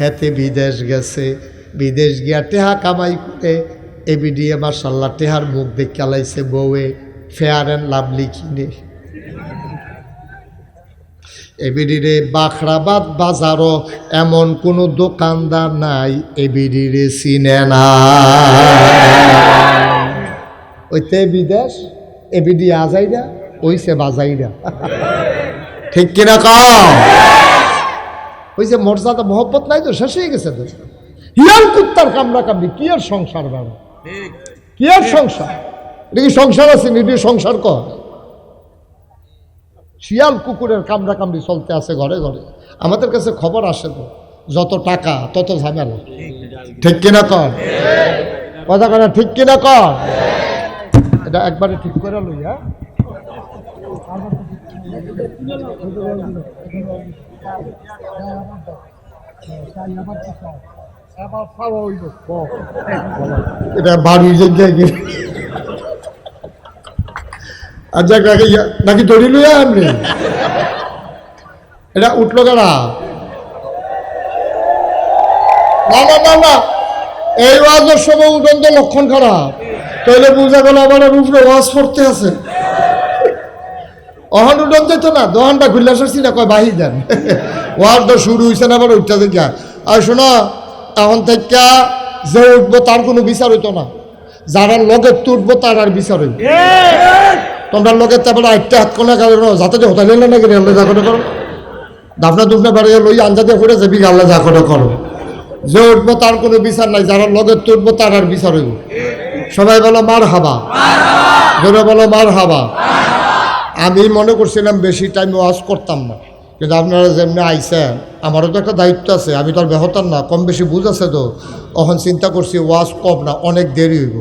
হেতে বিদেশ গেছে, বিদেশ গিয়া টেহা কামাই করে এবিডিএ মার্শাল্লাহ টেহার মুখ দেখে লাইছে বউয়ে ফেয়ার অ্যান্ড লাভলি কিনে। এবিডিরে বাখরাবাদ বাজারও এমন কোনো দোকানদার নাই, এবিডিরে চিনে না। ওইতে বিদেশ, এবিডি আজাইরা, ওইসে বাজাইরা। ঠিক কিনা কম? ওই যে মর্যাদা মহব্বত নাই তো? শেষ হয়ে গেছে তো? হিয়াল কুত্তার কামড়া কামড়ি কি আর সংসার বাবা? কি আর সংসার? এটা কি সংসার আছে? নিটি সংসার কর। শিয়াল কুকুরের কামড়া কামড়ি চলতে আছে ঘরে ঘরে। আমাদের কাছে খবর আসে তো যত টাকা তত ঝামেলা। ঠিক কিনা কর? কথা কথা ঠিক কিনা কর? এটা একবারে ঠিক করে লইয়া। নাকি দড়ি লইয়া আপনি এটা উঠল কেনা? না না না না। এই ওয়াজের সময় উঠন লক্ষণ খারাপ। তাহলে বুঝা গেল আমার উপরে ওয়াজ পড়তে আছে। অহন উঠন যেত না দোকানটা খুললে আসছি না কয় বাহি দেন। ওয়াজ তো শুরু হয়েছে না আবার উঠতে দেখা। আর শোনো এখন থেকে যে উঠবো তার কোনো বিচার হইতো না। যারা লগে তুটবো তার আর বিচার হইব। তোমরা লগে তারপরে একটা হাত কোনা কারণ যাতে যে হোটেলে না গেলে আল্লাহ যা করে করো। দাফনা দুফনা বাড়িয়ে লই আঞ্জা দিয়ে ফুটে যাবি আল্লাহ যা করে করো। যে উঠবো তার কোনো বিচার নাই যারা লগে তুটবো তার আর বিচার হইব। সবাই বলো মার হাবা জোরে বলো মার হাবা আমি মনে করছিলাম বেশি টাইম ওয়াজ করতাম না। কিন্তু আপনারা যেমনি আইসেন আমারও তো একটা দায়িত্ব আছে, আমি তো আর বেহতার না, কম বেশি বুঝ আছে তো। তখন চিন্তা করছি ওয়াজ কম না, অনেক দেরি হইব।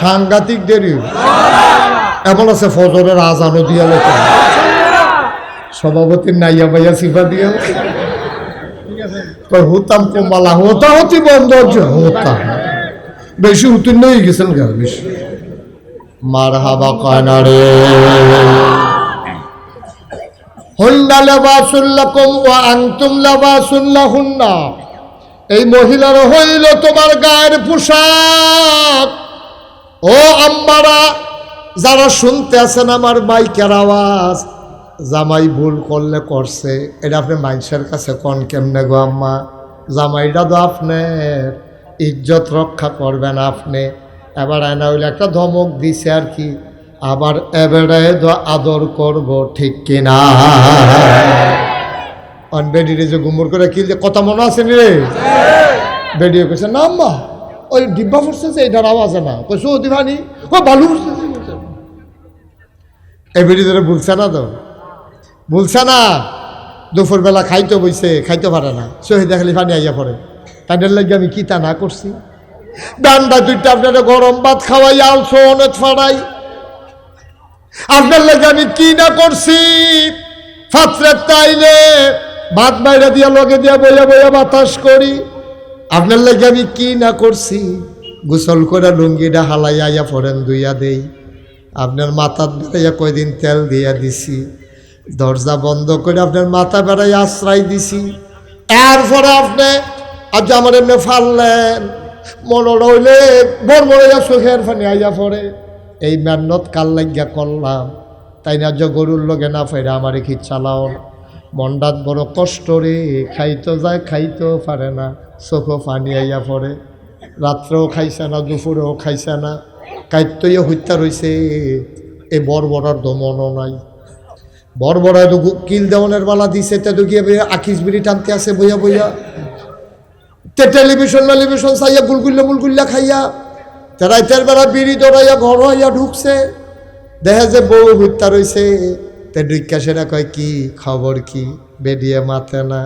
সাংঘাতিক দেরি হইব। এমন আছে ফজরের আজানও দিয়া লেখা। সভাপতির নাইয়া ভাইয়া সিফা দিয়া তো হতাম কমালা হতা হতি বন্ধ হচ্ছে, হতাম। বেশি উত্তীর্ণ হয়ে গেছেন গা, বেশি। মার হাবা কয়না রে হুন্না লেবাসুল্লাকুম ওয়া আনতুম লেবাসুল্লাহুন্না এই মহিলার হইল তোমার গায়ের পোশাক। ও আম্মারা, যারা শুনতে আছেন আমার মাইকের আওয়াজ, জামাই ভুল করলে করছে। এটা আপনি মানুষের কাছে কন কেমনে গো আম্মা? জামাইটা তো আপনার ইজ্জত রক্ষা করবেন আপনি। এবার আয়না হইলে একটা ধমক দিছে আর কি, আবার এবারে তো আদর করব, ঠিক কিনা? অন বেডিরে যে গুমর করে কি যে কথা মনে আছে নি রে? বেডিয়ে কইছে, না আম্মা, ওই ডিব্বা ফুটছে যে, এটার আওয়াজ না। কইছো, ও দিভানি, ও বালু এই বেডি ধরে বলছে না তো? বলছে না, দুপুরবেলা খাইতে বইছে, খাইতে পারে না। শহীদ খালি পানি আইয়া পড়ে। তাদের লাগে আমি কি তা না করছি? ডান্ডা দুইটা আপনারা গরম ভাত খাওয়াই আলসো অনেক ফাড়াই। আপনার লাগে আমি কি না করছি? ফাত্রের তাইলে ভাত বাইরে দিয়া লগে দিয়া বইয়া বইয়া বাতাস করি। আপনার লাগে আমি কি না করছি? গোসল করে লুঙ্গিটা হালাই আইয়া ফরেন দুইয়া দেই। আপনার মাথা বেড়াইয়া কয়দিন তেল দিয়া দিছি। দরজা বন্ধ করে আপনার মাথা বেড়াইয়া আশ্রয় দিছি। এরপরে আপনি আজ আমার এমনি ফাললেন। মনে রইলে বড় বড় চোখের ফানি আইয়া পড়ে এই মেহনত কাল লাগিয়া করলাম তাই না যে গরুর লগে না ফেরে আমারে কি চালাও মন্ডাত বড় কষ্ট রে খাইতে যায় খাইতেও পারে না। চোখও পানি আইয়া পড়ে রাত্রেও খাইছে না দুপুরেও খাইছে না। কাইত্যই হত্যা রয়েছে এ বড় বড়ার দমনও নাই। বড় বড় তো কিল দেওয়ানের বালা দিছে, তে তো গিয়ে আখিস বিড়ি টানতে আছে বইয়া বইয়া তে টেলিভিশন টেলিভিশন চাইয়া গুলগুল্লা মুলগুল্লা খাইয়া তে রাইতের বেলা বিড়ি দৌড়াইয়া ঘর হইয়া ঢুকছে। দেখে যে বউ হত্যা রয়েছে তে ডুইকা সেটা কয়, কি খবর কি বেরিয়ে মাথে না?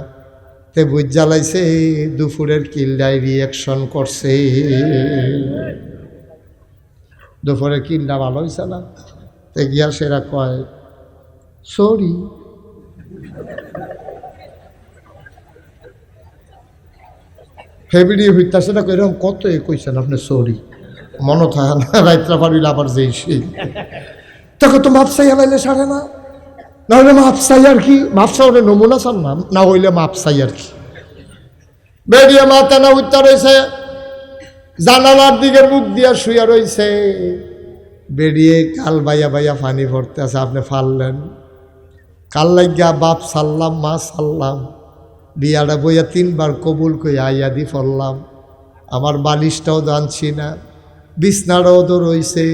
তে বুঝ জ্বালাইছে, দুপুরের কিল্লায় রিয়াকশন করছে। দুপুরের কিল্লা ভালো হয়েছে না? তে গিয়া সেরা কয়, সরি। ফেবিরি হইতাছে না এরকম কত এ কইছেন আপনি, সরি। মনে থাকে না, রাইত্রা পারিলে আবার যেই সেই তাকে তো মাপ চাই লাইলে সারে না না হইলে মাপ চাই আর কি মাপ চাই নমুনা চান না না হইলে মাপ চাই আর কি। বেরিয়ে মাথা না উত্তর রয়েছে জানালার দিকে মুখ দিয়া শুয়ে রয়েছে বেরিয়ে কাল বাইয়া বাইয়া পানি ভরতে আছে, আপনি ফাললেন। কাল লাগিয়া বাপ সাল্লাম, মা সাল্লাম। বিয়াটা বইয়া তিনবার কবুল কই আইয়া দি ফললাম। আমার বালিশটাও জানছি না, বিছনাটাও তো রইছে,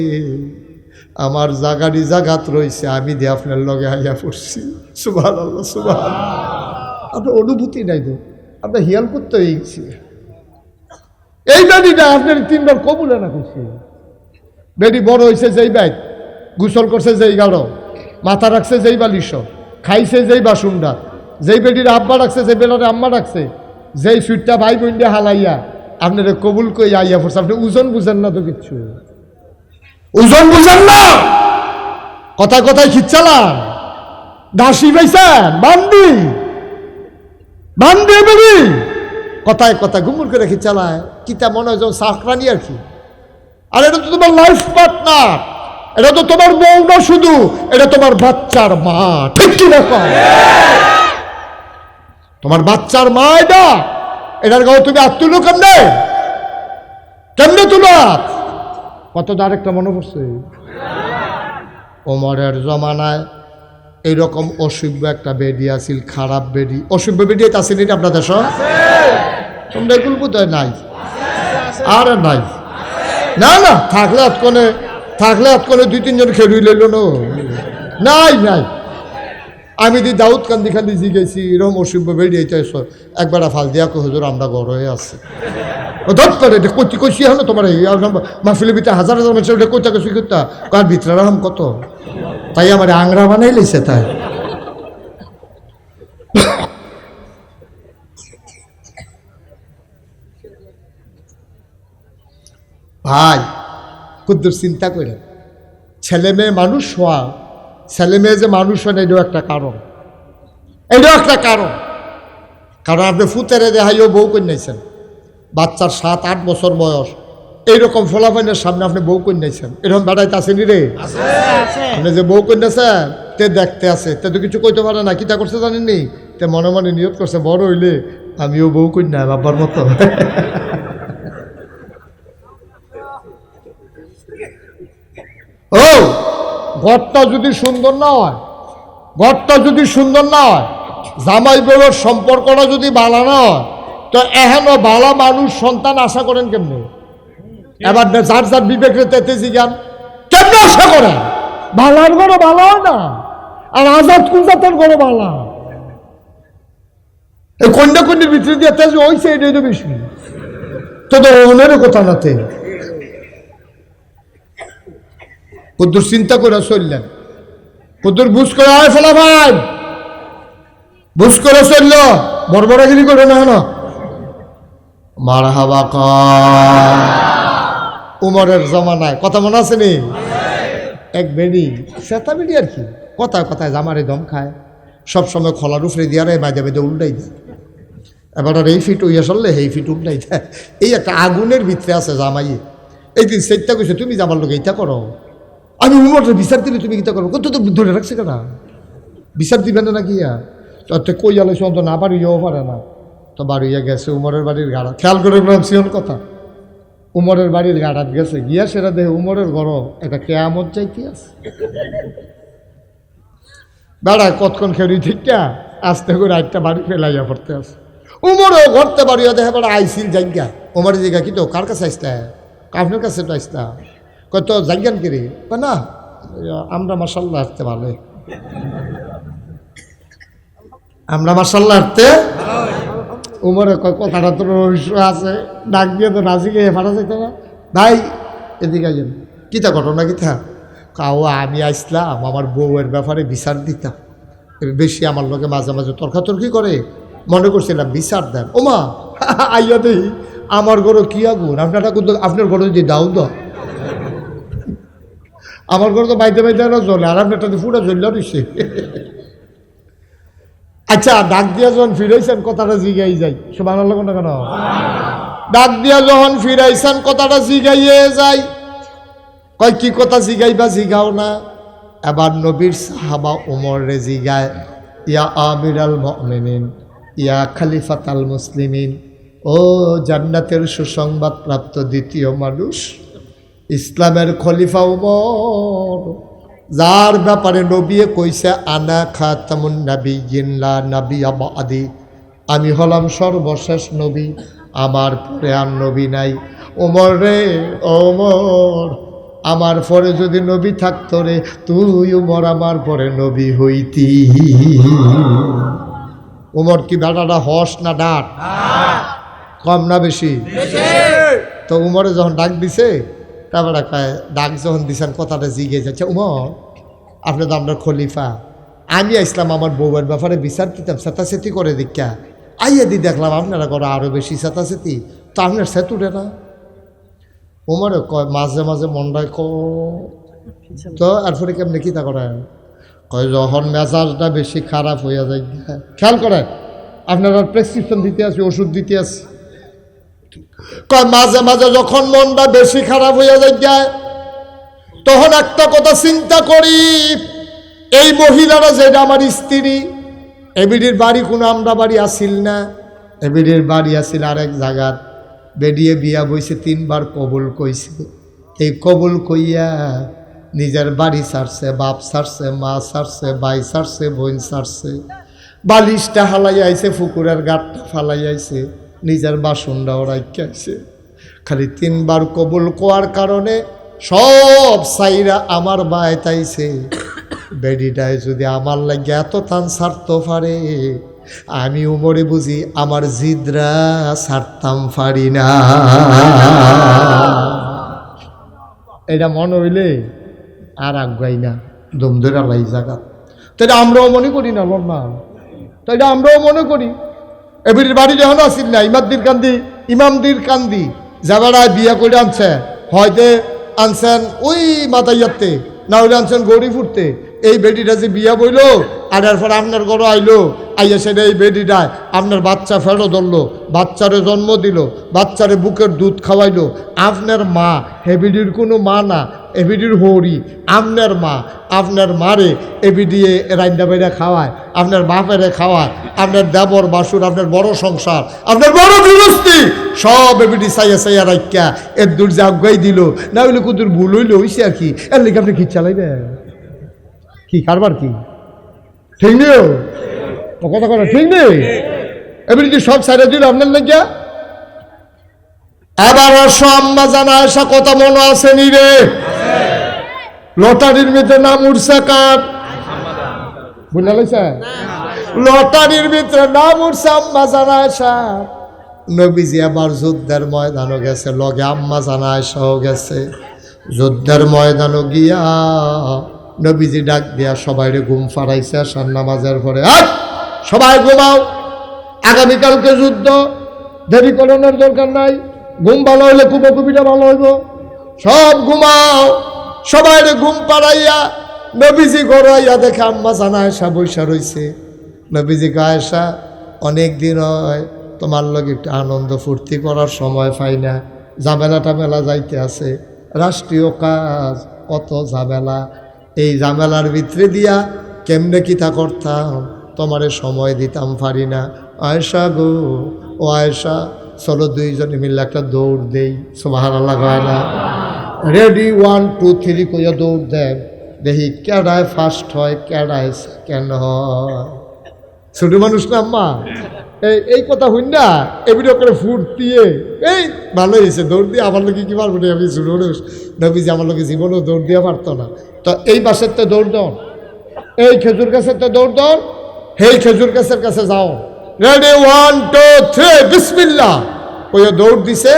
আমার জাগারি জাগাত রইছে, আমি দিয়ে আপনার লগে আইয়া পড়ছি। সুভান আল্লাহ সুভান আপনার অনুভূতি নাই তো, আপনার হিয়াল করতে হয়ে গেছি এই বেডিটা আপনার তিনবার কবুলে না করছি। বেডি বড় হয়েছে যেই ব্যাগ গোসল করছে যেই গাড়ো, মাথা রাখছে যেই বালিশ, খাইছে যেই বাসুনটা যেই বেডির আব্বা রাখছে যে বেলারে আম্মা রাখছে যেই সুইটটা ভাই বোনটা হালাইয়া আপনার কবুল কই আইয়া পড়ছে। আপনি ওজন বুঝেন না তো কিচ্ছু। ওজন বুঝেন না? কথা কথায় খিচ্ছালাম। দাসি পাইছেন? বান্দি। বান্দি বেরি কথায় কথা ঘুমুর করে খিচ্ছালায়। কিতা মনে হয় সাকরানি আর কি? আর এটা তো তোমার লাইফ পার্টনার এটা তো তোমার বউ না শুধু, এটা তোমার বাচ্চার মা। ঠিক কি রকম তোমার বাচ্চার মা এটা এটার গাও তুমি হাত তুলো কেমনে? কেমনে তুলো হাত? কত আরেকটা মনে পড়ছে। ওমরের জমানায় এইরকম অসভ্য একটা বেডি আছিল খারাপ বেডি অসভ্য বেডি এটা আসেনি আপনার দেশ তোমরা এগুলো বোধ হয় নাই আর নাই। না না থাকলে আতকনে থাকলে আতকনে দুই তিনজন খেলুই লইল না। নাই নাই। আমি দি দাউদ কান্দি খান্দি জি গেছি এরকম অসভ্য বেরিয়ে এসো একবার ফাল দিয়া কো, হুজুর, আমরা গড় হয়ে আছে। ধর করে এটা কচি কচি হলো তোমার এই মাহফিলের ভিতরে হাজার হাজার মানুষ ওটা কোথা কচি করতা কার ভিতরে রাম কত? তাই আমার আংরা বানাই লইছে তাই। ভাই, কুদ্দুর চিন্তা করে ছেলে মেয়ে মানুষ হওয়া ছেলে মেয়ে যে মানুষ হয় না এটাও একটা কারণ। এটাও একটা কারণ। কারণ আপনি ফুতেরে দেখাইও বউ কন্যাইছেন বাচ্চার সাত আট বছর বয়স। এইরকম ফলাফলের সামনে আপনি বউ কন্যাইছেন এরকম বেড়াইতে আসেনি রে? আপনি যে বউ কন্যাছেন তে দেখতে আছে। তে তো কিছু কইতে পারে না কিতা করছে জানেননি? তে মনে মনে নিয়ত করছে বড় হইলে আমিও বউ কন্যা বাবার মতো। ও! ঘরটা যদি সুন্দর না হয়, ঘরটা যদি সুন্দর না হয় জামাই বউয়ের সম্পর্কটা যদি ভালো না হয়, তো এহেন ভালো মানুষ সন্তান আশা করেন কেমনে? এবার যার যার বিবেকে তেতে জিগান, কেমনে আশা করেন ভালার গড় ভালো না। আর আজাদ কুলজাতের গড় ভালো? এই কন্যা কন্যার ভিতরে দিয়ে তেজ হয়েছে এটাই তো বেশি। তো তো ওনের কথা নাতে কদ্দুর চিন্তা করে চললেন। কদ্দুর বুঝ করে আয় ফেলা ভাই। বুঝ করে চলল। বড় বড় গিরি করে না না। মার হাবা উমরের জমানায়। কথা মনে আছে নি? এক বেডি। সেতা বেডি আর কি। কথায় কথায় জামারে দম খায়। সব সময় খোলার উপরে দিয়ে রে বাজে বেঁধে উল্টাই দেয়। এবার আর এই ফিট হইয়া চললে এই ফিট উল্টাই দেয়। এই একটা আগুনের ভিতরে আছে জামাই এই দিন সেটটা কইছে, তুমি যাবার লোক এইটা করো। আমি উমরের বিচার দিলে তুমি কিতা করব? কত তো ধরে রাখছে কেন বিচার দিবে না নাকি ইয়া? তো কই আলো তো না বাড়িও পারে না। তো বাড়িয়া গেছে উমরের বাড়ির গাড়া। খেয়াল করে বললাম সিয়ন কথা। উমরের বাড়ির গাড়াত গেছে, গিয়া সেটা দেখে উমরের ঘর, এটা কেয়ামত যাইতে আছে। বেড়া, কতক্ষণ খেলি ঠিকটা? আস্তে করে একটা বাড়ি ফেলাইয়া পড়তে আছে। উমরও ঘরতে বাড়িয়া দেখে বেড়া আইসিল জায়গা উমরের জায়গা কি তো, কার কাছে আসতে? আপনার কাছে তো আসতা? কত জাজ্ঞান কিরে? না। আমরা মাসাল্লাহ হাঁটতে ভালো আমরা মাসাল্লাহ হাঁটতে? উমরে কথাটা তো রহস্য আছে। ডাক দিয়ে তো নাচি গিয়ে ফাটা যেত না। ভাই এদিকে আইন কিতা ঘটনা কিতা কাও আমি আসলাম আমার বউয়ের ব্যাপারে বিচার দিতাম। বেশি আমার লোকে মাঝে মাঝে তর্কাতর্কি করে। মনে করছিলাম বিচার দেন। ওমা আইয়া দেই আমার গরো কি আগুন? আপনারটা কিন্তু আপনার গরো যদি দাও দাও আমার ঘরে তো বাইতে বাইতে আরও জ্বলে, আর আপনারটা তো পুরো জ্বললে রয়েছে আচ্ছা ডাক দিয়া যখন ফিরাইছেন, কথাটা জিগাই যাই। সব আমার লোক না কেন ডাক দিয়া যখন ফিরাইছেন, কথাটা জিগাইয়ে যাই। কয়, কি কথা জিগাইবা, জিগাও না। এবার নবীর সাহাবা উমর রে জিগায়, ইয়া আমির আল মিনিন ইয়া খালিফাত আল মুসলিমিন, ও জান্নাতের সুসংবাদ প্রাপ্ত দ্বিতীয় মানুষ ইসলামের খলিফা উমর যার ব্যাপারে নবিয়ে কইছে আনা খা খাতামুন নবী জিল্লা নবী আদি আমি হলাম সর্বশেষ নবী আমার পরে আর নবী নাই। ওমর রে ওমর আমার পরে যদি নবী থাকতো রে তুই উমর আমার পরে নবী হইতি। উমর কি বেটাটা হস না ডাক? কম না বেশি। তো উমরে যখন ডাক দিছে তারপরে কয়, ডাক যখন দিছেন, কথাটা জিগে যাচ্ছে, উমর, আপনি তো আপনার খলিফা। আমি আসলাম আমার বউয়ের ব্যাপারে বিচার দিতাম চেতাচেতি করে দীক্ষা আইয়া দি দেখলাম আপনারা করে আরও বেশি চেতাচেতি তো আপনার সেতুটে না? উমরে কয়, মাঝে মাঝে মনটায় ক তো এরপরে কেমনি কী তা করে কয়, যখন মেজাজটা বেশি খারাপ হইয়া যায়, খেয়াল করে আপনারা প্রেসক্রিপশন দিতে আসি ওষুধ দিতে আসি কয়, মাঝে মাঝে যখন মনটা বেশি খারাপ হইয়া যায় তখন একটা কথা চিন্তা করি, এই মহিলারা যেটা আমার স্ত্রী, এবিডির বাড়ি কোনো আমরা বাড়ি আসিল না, এবিডির বাড়ি আসিল আরেক জায়গার, বেডিয়ে বিয়া বইছে, তিনবার কবুল কইছে। এই কবুল কইয়া নিজের বাড়ি ছাড়ছে বাপ ছাড়ছে মা ছাড়ছে ভাই ছাড়ছে বোন ছাড়ছে বালিশটা হালাই আইছে, ফুকুরের গাটটা ফালাই আইছে। নিজের বাসনটাও রাখাইছে খালি তিনবার কবুল কোয়ার কারণে সব সাইরা আমার বায় তাইছে। বেডিটায় যদি আমার লাগে এত টান ছাড়তে পারে। আমি উমরে বুঝি আমার জিদ্রা ছাড়তাম পারি না। এটা মনে হইলে আর আগাই না, দম ধরে লাই জায়গা। তো এটা আমরাও মনে করি না, লম্বা। তো এটা আমরাও মনে করি। এবির বাড়ি যখন আসিল না ইমাদ্দির কান্দি, ইমামদির কান্দি যাবারায় বিয়া করে আনছে। হয়তো আনছেন ওই মাতাইয়াতে, না হইলে আনছেন গৌরী ফুটতে এই বেডিটা যে বিয়া বইল, আর এরপর আপনার ঘর আইলো, আইয়া সেটা এই বেডিটায় আপনার বাচ্চা ফেরো ধরলো, বাচ্চারে জন্ম দিল, বাচ্চারে বুকের দুধ খাওয়াইলো। আপনার মা হেবিডির কোনো মা না এবিডির হরি, আপনার মা, আপনার মারে এবিডিয়ে রাইন্দা বাইরা খাওয়ায়, আপনার বাপেরে খাওয়ায়, আপনার দেবর, বাসুর, আপনার বড় সংসার, আপনার বড় গৃহস্থী, সব এবিডি সাইয়া সাইয়া রাইকা এর দূর যে আগাই দিল, না হইলে কুদুর ভুল হইলে, হইছে আর কি? এর লেগে আপনি কি চালাইবেন কি, কারবার কি? ঠিক নেই কথা কথা ঠিক নেই? এবারে কি সব সাইডে দিল আপনার লেগে আবার আম্মা জানা আসা কথা মনে আছে নি রে? লটারির ভিতরে নাম উঠছে কার? লাইছে? লটারির ভিতরে নাম উঠছে আম্মা জানা আসা নবীজি আবার যুদ্ধের ময়দানও গেছে, লগে আম্মা জানা আসাও গেছে। যুদ্ধের ময়দানও গিয়া নবীজি ডাক দিয়া সবাইরে ঘুম ফাড়াইছে আসার নামাজের পরে সবাই ঘুমাও। আগামীকালকে যুদ্ধ। দেরি করানোর দরকার নাই। ঘুম ভালো হইলে কুপকুপিটা ভালো হইব। সব ঘুমাও। সবাই ঘুম পাড়াইয়া নবীজি গড়াইয়া দেখে আম্মা জানা আয়সা বৈশা রইছে। নবীজি গায়সা অনেক দিন হয় তোমার লগে একটু আনন্দ ফুর্তি করার সময় পাই না। ঝামেলা টামেলা যাইতে আছে। রাষ্ট্রীয় কাজ কত ঝামেলা। এই ঝামেলার ভিতরে দিয়া কেমনে কিতা করতাম? তোমারে সময় দিতাম পারি না। আয়সা গো, ও আয়সা চলো দুইজনে মিলে একটা দৌড় দেই। সোমাহার আল্লাহ না? রেডি ওয়ান টু থ্রি কইয়া দৌড় দেন। দেখি কেডায় ফার্স্ট হয় কেডায় সেকেন্ড হয়। ছোট মানুষ না আম্মা? এই এই কথা হইন না এবিডি করে ফুট দিয়ে। এই ভালো হয়েছে দৌড় দিয়ে আমার লোকে কি পারব না আমি ছোট মানুষ। নবীজি আমার লোকে জীবনেও দৌড় দিয়ে পারতো না। তো এই বাসের তো দৌড় দন। এই খেজুর গাছের তো দৌড় দন। হেই খেজুর গাছের কাছে যাও। রেডি ওয়ান টু থ্রি বিসমিল্লা ওই দৌড় দিছে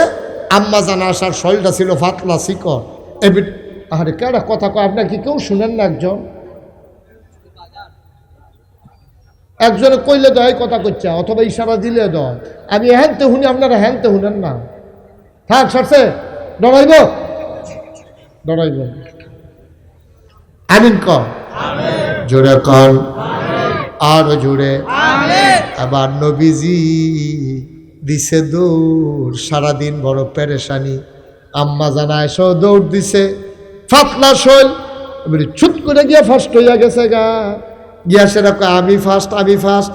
আম্মা জানা আসার শরীরটা ছিল ফাতলা শিকর এবিট আরে কেডা কথা কয়? আপনার কি কেউ শুনেন না একজন? একজনে কইলে দয় কথা করছে অথবা ইশারা দিলে দয় আমি হ্যানতে শুনি আপনারা হ্যানতে শুনেন না। থাক সরছে ডরাইব? ডরাইব। আমিন কর। জোরে কর। আর জোরে। আবার নবীজি। দিছে দৌড়, সারাদিন বড় পেরেশানি। আম্মা জানা এসো দৌড় দিছে ফাতলা শৈল। এবারে ছুট করে গিয়ে ফার্স্ট হইয়া গেছে গা। গিয়া সেরকম আমি ফার্স্ট আমি ফার্স্ট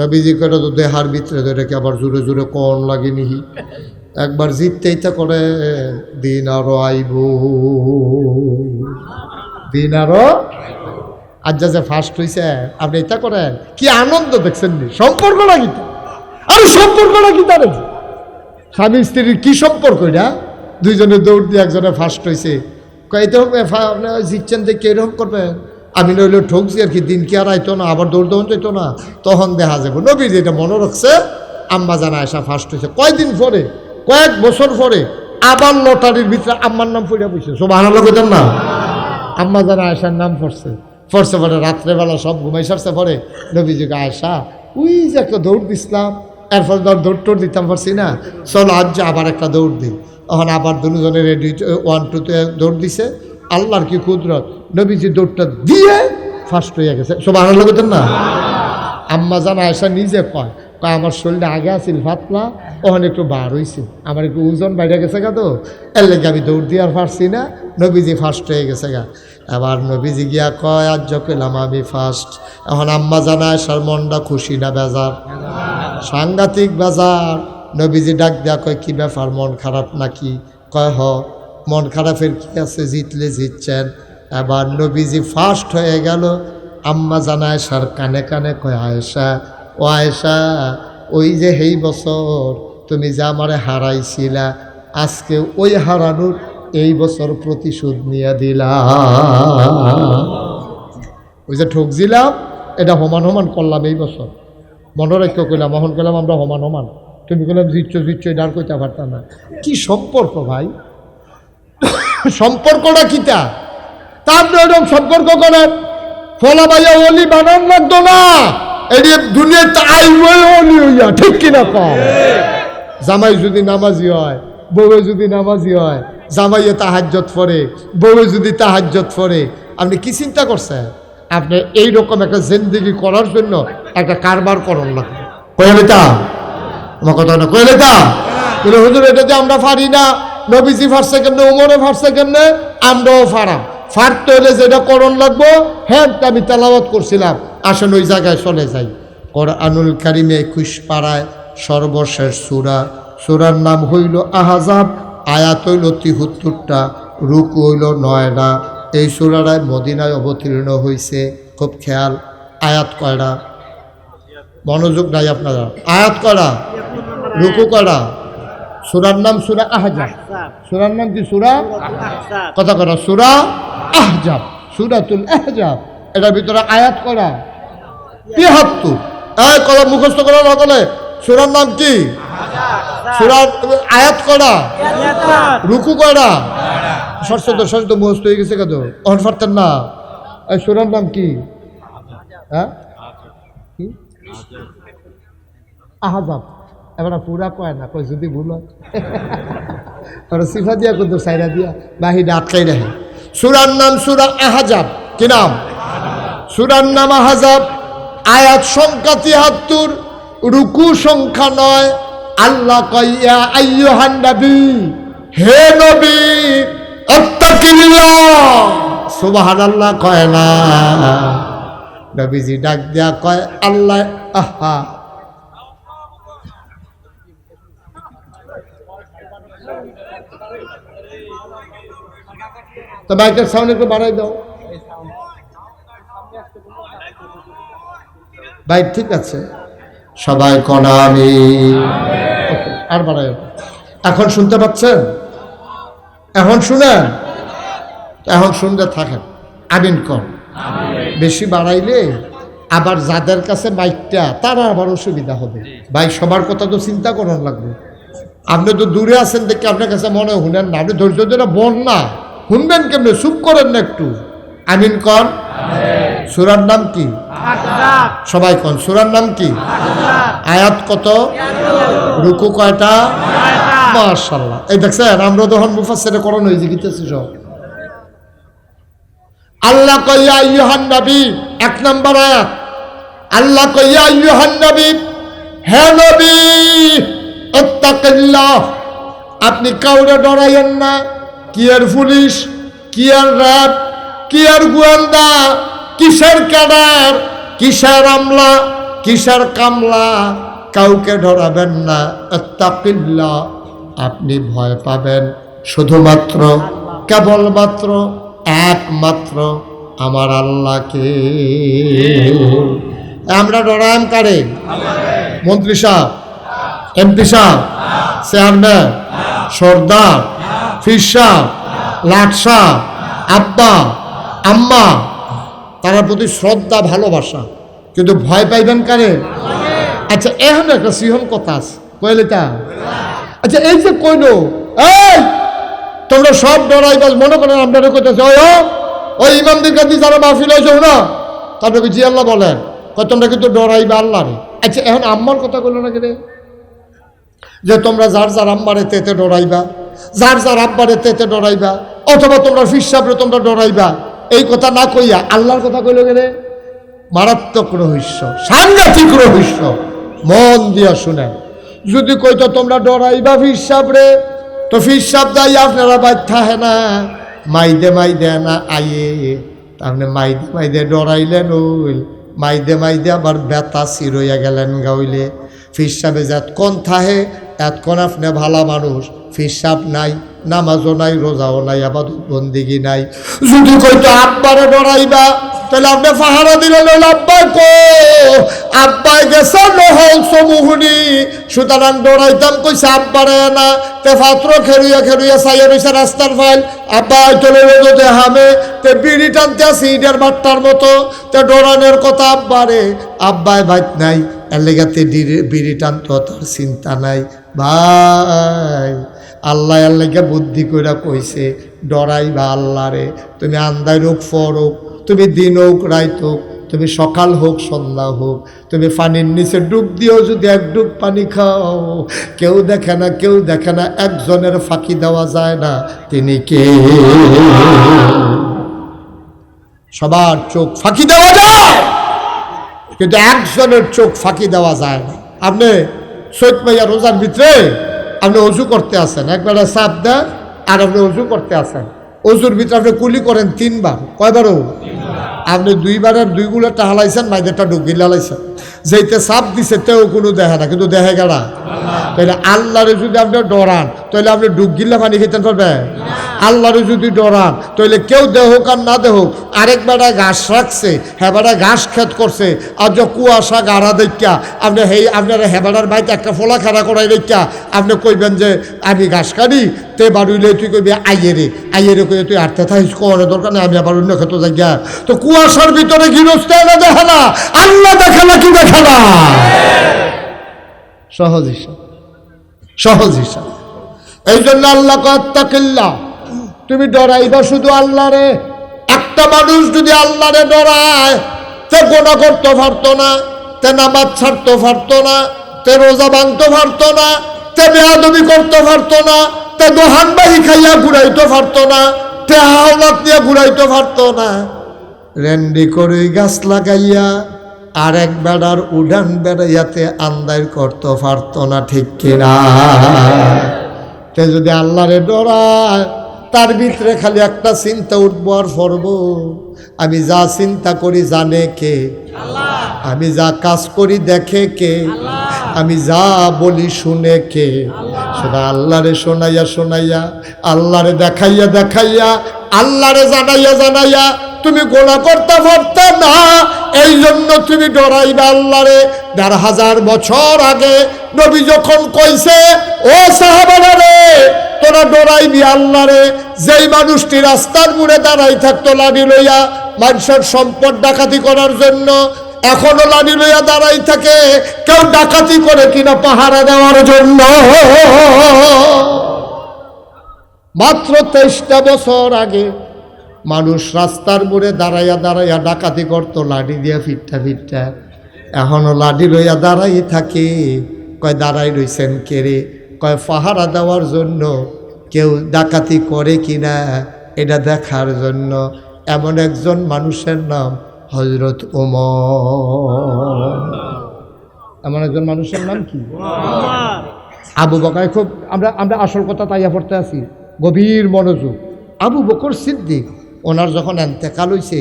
নবীজি করে তো দেহার ভিতরে ধরে কি আবার জোরে জোরে কন লাগে নিহি একবার জিততেই তো করে, দিন আরও আইব। দিন আরও আজ যা যে ফার্স্ট হয়েছে আপনি এটা করেন? কি আনন্দ দেখছেন সম্পর্ক নাকি আরে সম্পর্ক নাকি তার? স্বামী স্ত্রীর কি সম্পর্ক এটা? দুইজনে দৌড় দিয়ে একজনে ফার্স্ট হয়েছে আপনার জিতছেন দেখে এরকম করবেন আমি নইলে ঠকছি আর কি, দিন কি আর আইতো না, আবার দৌড় দৌড় যেত না, তখন দেখা যাবে। নবী যেটা মনে রাখছে, আম্মা জানা আসা ফার্স্ট হয়েছে কয়দিন পরে? কয়েক বছর পরে আবার লটারির ভিতরে আম্মার নাম পড়ে বসে সব আনালো কইতেন না? আম্মা জানা আয়সার নাম পড়ছে। পড়ছে পরে রাত্রেবেলা সব ঘুমাই সারছে পরে। নবীজিকে আয়সা উই যে একটা দৌড় দিছিলাম এরপর ধর দৌড় টোড় দিতাম, পারছি না। চলো, আজ আবার একটা দৌড় দিই। তখন আবার দুজনে রেডি ওয়ান টুতে দৌড় দিছে। আল্লাহর কি কুদরত? নবীজি দৌড়টা দিয়ে ফার্স্ট হয়ে গেছে। সব আনন্দ করতেন না? আম্মা জান আয়সা নিজে কয় আমার শরীরটা আগে আছিল ফাতলা ওখানে একটু বার হয়েছে আমার একটু ওজন বাইরে গেছে গা তো, এর লেগে আমি দৌড় দিয়ে আর পারছি না। নবীজি ফার্স্ট হয়ে গেছে গা। এবার নবীজি গিয়া কয়, আজ কইলাম আমি ফার্স্ট এখন আম্মা জানা আয়সার মনটা খুশি না বেজার? সাংঘাতিক বাজার। নবীজি ডাক দেয়া কয়, কি ব্যাপার, মন খারাপ নাকি? কয়, হ, মন খারাপের কি আছে? জিতলে জিতছেন। এবার নবীজি ফার্স্ট হয়ে গেল। আম্মা জানায় সার কানে কানে কয়, আয়েশা ও আয়েশা, ওই যে হেই বছর তুমি যে আমারে হারাইছিলা, আজকে ওই হারানোর এই বছর প্রতিশোধ নিয়ে দিলা। ওই যে ঠকছিলাম, এটা সমান সমান করলাম এই বছর। মনে রেখে কইলাম মহন কইলাম, আমরা সমান সমান। তুমি কইলাম জিচ্ছ জিচ্ছ এটা আর কইতে পারতাম না। কি সম্পর্ক ভাই? সম্পর্কটা কিটা? তার সম্পর্ক করেন। ফলা ভাইয়া অলি বানান লাগতো না। এটি ঠিক কিনা কম জামাই যদি নামাজি হয় বউয়ে যদি নামাজি হয় জামাইয়ে তাহাজ্জত পড়ে বউয়ে যদি তাহাজ্জত পড়ে আপনি কি চিন্তা করছেন? আপনি এই রকম একটা জিন্দিগি করার জন্য একটা কারবার করন লাগবে কয়ে তা আমার কথা না কয়ে তা হুজুর এটা যে আমরা পারি না নবীজি ফারছে কেমনে উমরে ফারছে কেমনে আমরাও ফারাম ফারতে হলে যেটা করণ লাগবো হ্যাঁ আমি তেলাওয়াত করছিলাম। আসেন ওই জায়গায় চলে যাই। কোরআনুল কারিমে একুশ পাড়ায় সর্বশেষ সুরা। সুরার নাম হইল আহাজাব আয়াত হইল তিহুত্তরটা রুক হইল নয়টা। এই সুরারায় মদিনায় অবতীর্ণ হয়েছে খুব খেয়াল। আয়াত কয়টা? মনোযোগ নাই আপনারা। আয়াত করা রুকু করা সুরার নাম সুরা আহজাব। সুরার নাম কি সুরা? কথা করা সুরা আহজাব, সুরাতুল আহজাব। এটার ভিতরে আয়াত করা। তিহাত্তর। এই কলা মুখস্থ করা নকলে সুরার নাম কি? সুরার আয়াত করা। রুকু করা। সরস্বত সরস্বত মুখস্থ হয়ে গেছে কত অন পারতেন না। এই সুরার নাম কি? হ্যাঁ? আহাজাব। এবার পুরা কয় না? কয় যদি ভুল হয়। সিফা দিয়া কিন্তু সাইরা দিয়া বাহিরে আটকাই রাখে। সুরার নাম সুরা আহাজাব। কি নাম? সুরার নাম আহাজাব। আয়াত সংখ্যা তিয়াত্তর, রুকু সংখ্যা নয়। আল্লাহ কইয়া আইয়ুহান নবী, হে নবী অত্তাকিল্লাহ সুবহানাল্লাহ কয় না। নবীজি ডাক দিয়া কয়, আল্লাহ, আহা। তো মাইকের সাউন্ড একটু বাড়াই দাও। ভাই ঠিক আছে। সবাই কনা আমি আর বাড়াই এখন শুনতে পাচ্ছেন? এখন শুনেন? এখন শুনতে থাকেন। আমিন কর বেশি বাড়াইলে আবার যাদের কাছে মাইকটা তারা আবার অসুবিধা হবে। ভাই, সবার কথা তো চিন্তা করার লাগবে। আপনি তো দূরে আছেন দেখে আপনার কাছে মনে শুনেন না। আপনি ধৈর্য ধরে বল না। শুনবেন কেমনে? চুপ করেন না একটু। আমিন কর সুরার নাম কি? সবাই কন, সুরার নাম কি? আয়াত কত? রুকু কয়টা? মার্শাল্লাহ এই দেখছেন, আমরা তখন মুফাসের করণ হয়েছে গীতেছি সব। আল্লাহ কইয়া ইউহান নবী, এক নম্বর আয়াত। আল্লাহ কইয়া ইউহান নবী, হে নবী আপনি কাউরে ডরাইয়েন না। কি আর পুলিশ, কি আর র্যাব, কি আর গোয়েন্দা, কিসের ক্যাডার, কিসের আমলা, কিসের কামলা, কাউকে ডরাবেন না আত্তাকিল্লাহ আপনি ভয় পাবেন। শুধুমাত্র, কেবলমাত্র, একমাত্র আমার আল্লাহকে। আমরা ডরাম কারে? মন্ত্রী সাহেব, এমপি সাহেব, চেয়ারম্যান, সর্দার ফির সাহেব লাট সাহেব আব্বা, আম্মা, তার প্রতি শ্রদ্ধা, ভালোবাসা। কিন্তু ভয় পাইবেন কারে? আচ্ছা এখন একটা সিহন কথা আছে। কইলে তা আচ্ছা এই যে কইলো, এই, তোমরা সব ডরাইবাজ মনে করেন আপনারা কইতেছে, ওই ওই ইমামদের কাছে যারা মাহফিল হয়েছে না তারপরে জি আল্লাহ বলেন কয়, তোমরা কিন্তু ডরাইবা আল্লাহ রে। আচ্ছা এখন আম্মার কথা কইলো না কেন যে তোমরা যার যার আম্মারে তেতে ডরাইবা যার যার আব্বারে তেতে ডরাইবা, অথবা তোমরা ফিসাবরে তোমরা ডরাইবা, এই কথা না কইয়া আল্লাহর কথা কইলো গেলে মারাত্মক রহস্য, সাংঘাতিক রহস্য। মন দিয়া শুনেন। যদি কইতো তোমরা ডরাইবা ফিসাবরে তো ফিসাব দাই আপনারা বাইর থাহে না, মাইদে মাইদে না আইয়ে। তাহলে মাইদে মাইদে ডরাইলেন ওই, মাইদে মাইদে আবার বেতা সিরইয়া গেলেন গাইলে ফিসাবে যাত কোন থাহে এতক্ষণ আপনি ভালা মানুষ ফিসাব নাই, নামাজও নাই, রোজাও নাই আবাদত বন্দিগি নাই। যদি কইতো, আব্বারে ডরাইবা তাহলে আপনি ফাহারা দিলেন আব্বাই কো আব্বাই গেছে নহল সমুহুনি সুতরাং ডরাইতাম, কইছে, আব্বারে না, তে ফাত্র খেরুইয়া খেরুইয়া সাইয়া রইছে রাস্তার ফাইল। আব্বাই চলে রোদতে হামে, তে বিড়ি টানতে আসি ইডের বাট্টার মতো। তে ডরানোর কথা, আব্বারে আব্বাই ভাইত নাই এর লেগাতে বিড়ি টানতো তার চিন্তা নাই। ভাই, আল্লাহ আল্লাহকে বুদ্ধি কইরা কইছে ডরাই বা আল্লাহ রে, তুমি আন্দাই রোগ ফর হোক, তুমি দিন হোক রাইত হোক, তুমি সকাল হোক, সন্ধ্যা হোক, তুমি পানির নিচে ডুব দিও, যদি এক ডুব পানি খাও। কেউ দেখে না, কেউ দেখে না, একজনের ফাঁকি দেওয়া যায় না, তিনি কে? সবার চোখ ফাঁকি দেওয়া যায়! কিন্তু একজনের চোখ ফাঁকি দেওয়া যায় না। আপনি সৈত মাইয়া রোজার ভিতরে আপনি অজু করতে আসেন একবারে সাপ দেন আর আপনি অজু করতে আসেন অজুর ভিতরে আপনি কুলি করেন তিনবার। কয়বারও? আপনি দুইবারের দুইগুলোটা হালাইছেন মাইদেরটা ডুবিল হালাইছেন যেইতে সাপ দিছে, তেও কোনো দেখে না, কিন্তু দেখে গেলা। তাহলে আল্লাহরে যদি আপনি ডরান তাহলে আপনি ডুব গিল্লা পানি খেতে পারবেন আল্লাহরে যদি ডরান তাহলে কেউ দেহক আর না দেহক, আরেক বেড়া ঘাস রাখছে হেবাটা ঘাস খেত করছে, আর যে কুয়াশা গাড়া দেখা আপনি হেই, আপনার হেবাটার বাইতে একটা ফোলা খাড়া করাই দেখা আপনি কইবেন যে, আমি ঘাস কাটি তে বাড়িলে তুই কইবি, আইয়ে রে, আইয়ে কই তুই আটতে থাকিস কোয়ারে দরকার নেই, আমি আবার অন্য ক্ষেত্রে যাই তো কুয়াশার ভিতরে গৃহস্থ না দেখে না, আল্লাহ দেখে না কি দেখে না। সহজ হিসাব। সহজ হিসাব। এই জন্য আল্লাহ কত্তাকিল্লা তুমি ডরাইবা শুধু আল্লাহরে একটা মানুষ যদি আল্লাহরে ডরায় তে গোনা করতে পারতো না তে নামাজ ছাড়তে পারতো না তে রোজা ভাঙতে পারতো না তে বেয়াদবি করতে পারতো না তে দোহান বাহি খাইয়া ঘুরাইতে পারতো না তে হাওলাত নিয়ে ঘুরাইতে পারতো না। রেন্ডি করে গাছ লাগাইয়া আর এক বেড়ার উড়ান বেড়াইয়াতে আন্দার করতে পারতো না ঠিক কিনা। তে যদি আল্লাহরে ডরায় তার ভিতরে খালি একটা চিন্তা উঠবো আর ফরব আমি যা চিন্তা করি জানে কে? আমি যা কাজ করি দেখে কে? আমি যা বলি শুনে কে? সেটা আল্লাহরে শোনাইয়া শোনাইয়া, আল্লাহরে দেখাইয়া দেখাইয়া, আল্লাহরে জানাইয়া জানাইয়া, তুমি গোলা করতে পারতে না। এই জন্য তুমি ডরাইবে আল্লাহরে। দেড় হাজার বছর আগে নবী যখন কইছে, ও সাহাবারা রে তোরা ডরাইবি আল্লাহরে। যেই মানুষটি রাস্তার মুড়ে দাঁড়াই থাকতো লাডি লইয়া মানুষের সম্পদ ডাকাতি করার জন্য এখনও লাডি লইয়া দাঁড়াই থাকে, কেউ ডাকাতি করে কিনা পাহারা দেওয়ার জন্য। মাত্র তেইশটা বছর আগে মানুষ রাস্তার মোড়ে দাঁড়াইয়া দাঁড়াইয়া ডাকাতি করতো, লাঠি দিয়া ফিরটা ফিরটা এখনও লাঠি লইয়া দাঁড়াই থাকে, কয় দাঁড়াই রইছেন কেড়ে কয় পাহারা দেওয়ার জন্য কেউ ডাকাতি করে কিনা, এটা দেখার জন্য। এমন একজন মানুষের নাম হজরত ওমর। এমন একজন মানুষের নাম কি? আবু বকায় খুব আমরা আমরা আসল কথা তাইয়া পড়তে আছি। গভীর মনোযোগ। আবু বকর সিদ্দিক, ওনার যখন এন্তেকাল হইছে,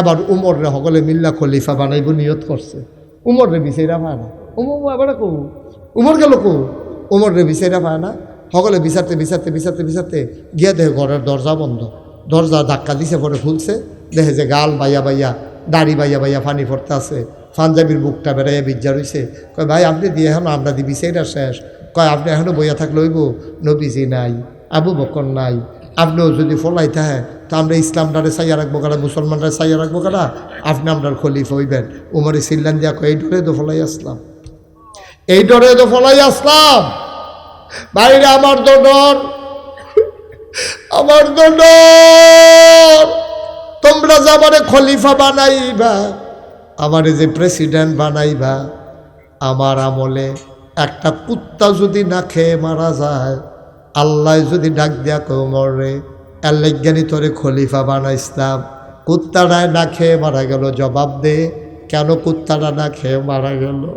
এবার উমর রে সকলে মিল্লা খলিফা বানাইব নিয়ত করছে। উমর রে বিচাইরা পায় না। উমর এবার কো উমর গেল কো উমর রে বিচাইরা পায় না। সকলে বিচারতে বিচারতে বিচারতে বিচারতে গিয়া দেখে ঘরের দরজা বন্ধ। দরজা ধাক্কা দিছে, পরে খুলছে। দেখে যে গাল বাইয়া বাইয়া দাড়ি বাইয়া বাইয়া ফানি পড়তে আছে। পাঞ্জাবির বুকটা বেড়াইয়া বিজ্জা রইছে। কয়, ভাই, আপনি দিয়ে এখন আমরা দিবি, সেইটা শেষ। কয়, আপনি এখনও বইয়া থাকলে হইব? নবীজি নাই, আবু বকর নাই। আপনিও যদি ফলাই থাকে, তো আমরা ইসলামটারে চাইয়া রাখব কারা মুসলমানরা চাইয়া রাখব কারা আপনি আপনার খলিফ হইবেন। উমরে সিল্লান দিয়া কয়, এই ডরে তো ফলাই আসলাম। এই ডরে তো ফলাই আসলাম? বাইরে আমার তো ডর, আমার তো ডর। তোমরা যে আমারে খলিফা বানাইবা, আমারে যে প্রেসিডেন্ট বানাইবা, আমার আমলে একটা কুত্তা যদি না খেয়ে মারা যায়, আল্লাহ যদি ডাক দিয়া কেউ মরে আল্লাজ্ঞানী তোরে খলিফা বানাইছিলাম। কুত্তাটায় না খেয়ে মারা গেল, জবাব দে, কেন কুত্তাটা না খেয়ে মারা গেল?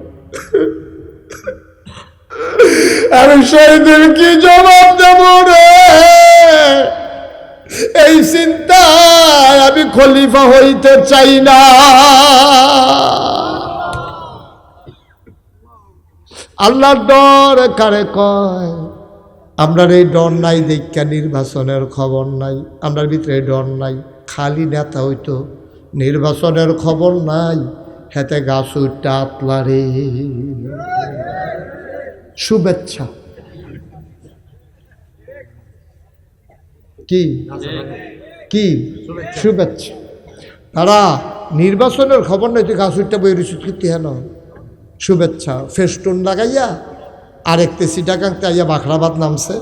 আমি সেইদিন কি জবাব দেব রে? এই চিন্তায় আমি খলিফা হইতে চাই না। আল্লাহর ডর কারে কয়? আমরার এই ডর নাই দেখা নির্বাচনের খবর নাই। আমরার ভিতরে ডর নাই, খালি নেতা হইতো, নির্বাচনের খবর নাই। হেতে গাছ উঠটা আতলারে শুভেচ্ছা। কি? কি? শুভেচ্ছা। তারা নির্বাচনের খবর নাই তুই গাছ উঠটা বই রসিদ করতে হেন? শুভেচ্ছা। ফেস্টুন লাগাইয়া আর আরেকতে সিটাকাংতে আইয়া বাখরাবাদ নামছে।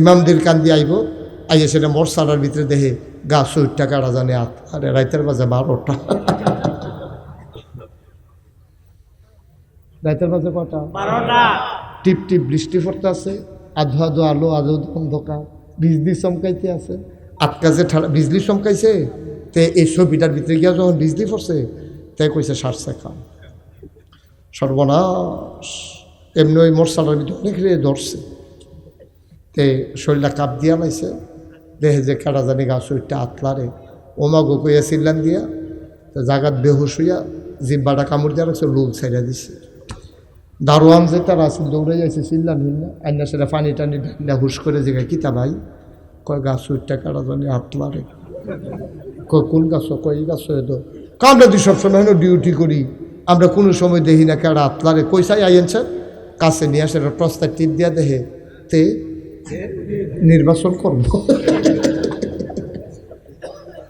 ইমাম ইমামদের কান্দি আইব আইয়া সেটা মরসালার ভিতরে দেহে গা সুইটটা কাটা জানে আত। আরে রাইতের বাজে বারোটা। রাইতের বাজে কটা? টিপ টিপ বৃষ্টি পড়তে আছে আধো আধো আলো আধো অন্ধকার। বিজলি চমকাইতে আছে। আটকা যে বিজলি চমকাইছে, তে এই ছবিটার ভিতরে গিয়া যখন বিজলি পড়ছে, তে কইছে সারছে খান সর্বনাশ। এমনি ওই মোরসালার ভিতরে অনেক রে ধরছে। তে শরীরটা কাপ দিয়া লাইছে। দেহে যে কাটা জানি গাছ ওইটা আতলারে ওমা গো কইয়া চিল্লান দিয়া জাগাত বেহুশ হইয়া জিব্বাটা কামড় দিয়া রাখছে, লুল ছেড়ে দিছে। দারোয়ান যে তার আসিল দৌড়ে যাইছে চিল্লান হিল্লা আইনা সেটা পানি টানি ঢাকিনা হুশ করে যে কিতা ভাই? কয় গাছ ওইটা কাটা জানি আতলারে কয়, কোন গাছ? কয়, এই গাছ তো। আমরা দুই সবসময় ডিউটি করি, আমরা কোনো সময় দেখি না কেডা আতলারে কইসাই আইনছে কাছে নিয়ে আসে প্রস্তাব টিপ দিয়া দেহে তে নির্বাচন করব